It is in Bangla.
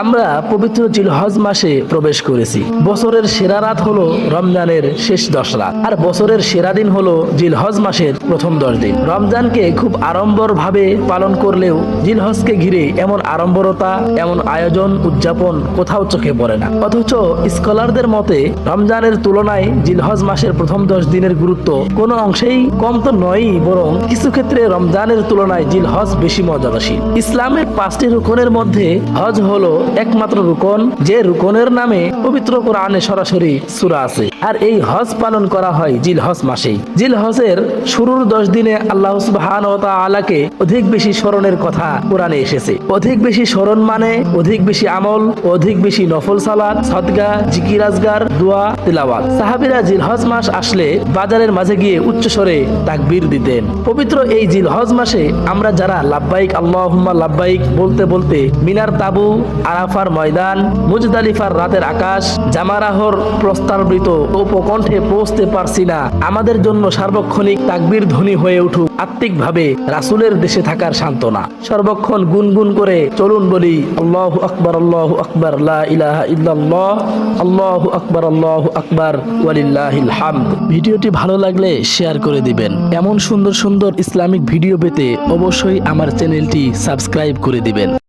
আমরা পবিত্র জিলহজ মাসে প্রবেশ করেছি। বছরের সেরা রাত হলো রমজানের শেষ দশ রাত। আর বছরের সেরা দিন হলো জিলহজ মাসের প্রথম দশ দিন। রমজানকে খুব আড়ম্বর ভাবে পালন করলেও জিলহজকে ঘিরে এমন আড়ম্বরতা, এমন আয়োজন, উদযাপন কোথাও চোখে পড়ে না। অথচ স্কলারদের মতে, রমজানের তুলনায় জিলহজ মাসের প্রথম দশ দিনের গুরুত্ব কোনো অংশেই কম তো নয়ই, বরং কিছু ক্ষেত্রে রমজানের তুলনায় জিলহজ বেশি মর্যাদাশীল। ইসলামের পাঁচটি রুকনের মধ্যে হজ হলো একমাত্র রুকন যে রুকনের নামে পবিত্র কোরআনে সরাসরি সুরা আছে। আর এই হজ পালন করা হয় জিল হজ মাসেই। জিল হজের শুরুর দশ দিনে আল্লাহ সুবহান ও তাআলাকে অধিক বেশি স্মরণের কথা কোরআনে এসেছে। অধিক বেশি স্মরণ মানে অধিক বেশি আমল, অধিক বেশি নফল সালাত, সদগা, জিকির আজগার, দোয়া, তিলাওয়াত। সাহাবিরা জিলহজ মাস আসলে বাজারের মাঝে গিয়ে উচ্চ স্বরে তাকবীর দিতেন। পবিত্র এই জিলহজ মাসে আমরা যারা লাব্বাইক আল্লাহুম্মা লাব্বাইক বলতে বলতে মিনার তাবু, আরাফার ময়দান, মুজদালিফার রাতের আকাশ, জামারাহর প্রস্তাবিত উপকণ্ঠে পৌঁছতে পারছি না। আমাদের জন্য সার্বক্ষণিক তাকবীর ধ্বনি হয়ে উঠুক। আত্মিকভাবে রাসূলের দেশে থাকার সান্ত্বনা। সর্বক্ষণ গুনগুন করে চলুন বলি, আল্লাহু আকবার আল্লাহু আকবার ইলাহা ইল্লাল্লাহ, আল্লাহু আকবার আল্লাহু আকবার, ওয়ালিল্লাহিল ভিডিওটি ভালো লাগলে শেয়ার করে দিবেন। এমন সুন্দর সুন্দর ইসলামিক ভিডিও পেতে অবশ্যই আমার চ্যানেলটি সাবস্ক্রাইব করে দিবেন।